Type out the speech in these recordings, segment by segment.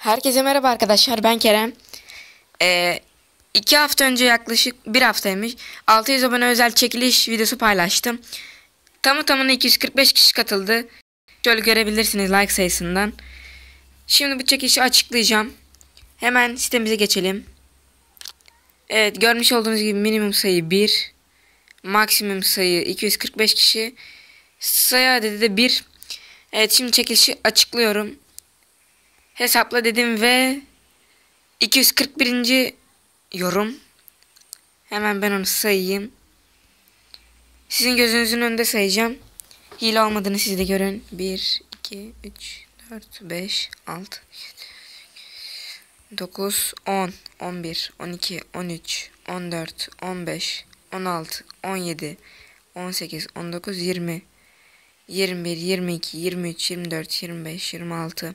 Herkese merhaba arkadaşlar ben Kerem. Ee, iki hafta önce yaklaşık bir haftaymış 600 abone özel çekiliş videosu paylaştım. Tamı tamına 245 kişi katıldı. Şöyle görebilirsiniz like sayısından. Şimdi bu çekilişi açıklayacağım. Hemen sitemize geçelim. Evet görmüş olduğunuz gibi minimum sayı 1. Maksimum sayı 245 kişi. Sayı adedi de 1. Evet şimdi çekilişi açıklıyorum hesapla dedim ve 241. yorum. Hemen ben onu sayayım. Sizin gözünüzün önünde sayacağım. Hile olmadığını siz de görün. 1, 2, 3, 4, 5, 6, 7, 9, 10, 11, 12, 13, 14, 15, 16, 17, 18, 19, 20, 21, 22, 23, 24, 25, 26,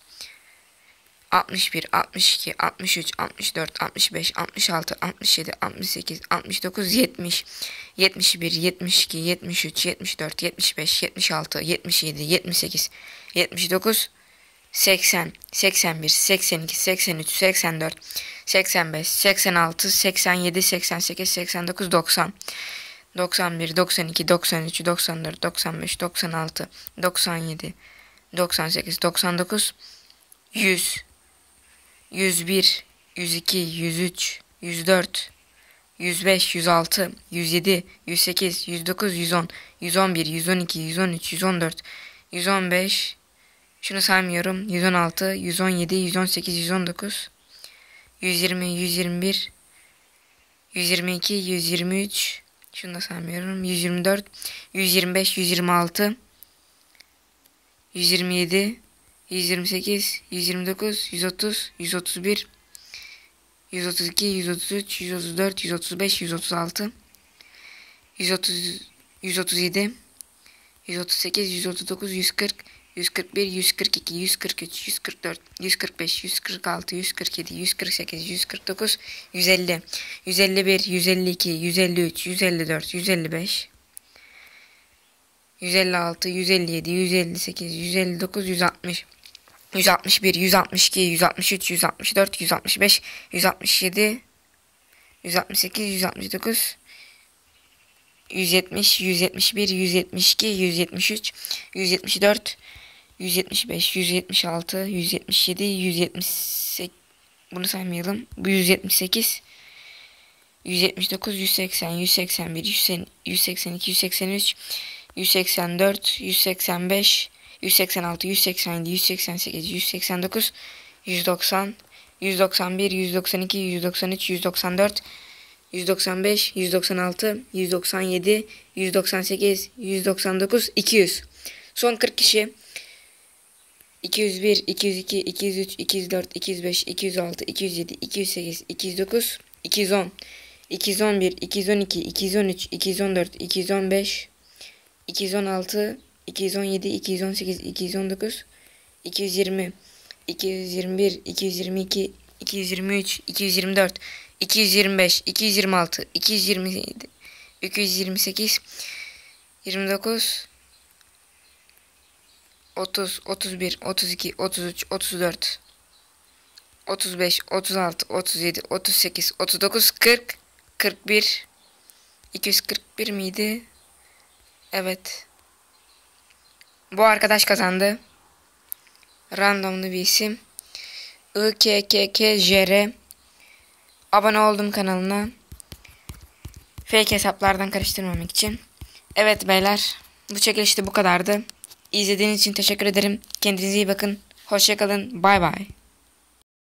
61, 62, 63, 64, 65, 66, 67, 68, 69, 70, 71, 72, 73, 74, 75, 76, 77, 78, 79, 80, 81, 82, 83, 84, 85, 86, 87, 88, 89, 90, 91, 92, 93, 94, 95, 96, 97, 98, 99, 100, 101, 102, 103, 104, 105, 106, 107, 108, 109, 110, 111, 112, 113, 114, 115, şunu saymıyorum, 116, 117, 118, 119, 120, 121, 122, 123, şunu da saymıyorum, 124, 125, 126, 127, 128, 129, 130, 131, 132, 133, 134, 135, 136, 130, 137, 138, 139, 140, 141, 142, 143, 144, 145, 146, 147, 148, 149, 150, 151, 152, 153, 154, 155, 156, 157, 158, 159, 160, 161, 162, 163, 164, 165, 167, 168, 169, 170, 171, 172, 173, 174, 175, 176, 177, 178 bunu saymayalım. Bu 178 179, 180, 181, 182, 183, 184, 185, 186, 187, 188, 189, 190, 191, 192, 193, 194, 195, 196, 197, 198, 199, 200. Son 40 kişi. 201, 202, 203, 204, 205, 206, 207, 208, 209, 210, 211, 212, 213, 214, 215, 216, 217, 218, 219, 220, 221, 222, 223, 224, 225, 226, 227, 228, 29, 30, 31, 32, 33, 34, 35, 36, 37, 38, 39, 40, 41, 241 miydi? Evet. Bu arkadaş kazandı. Randomlu bir isim. IKKKJR Abone oldum kanalına. Fake hesaplardan karıştırmamak için. Evet beyler. Bu çekilişte bu kadardı. İzlediğiniz için teşekkür ederim. Kendinize iyi bakın. Hoşçakalın. Bay bay.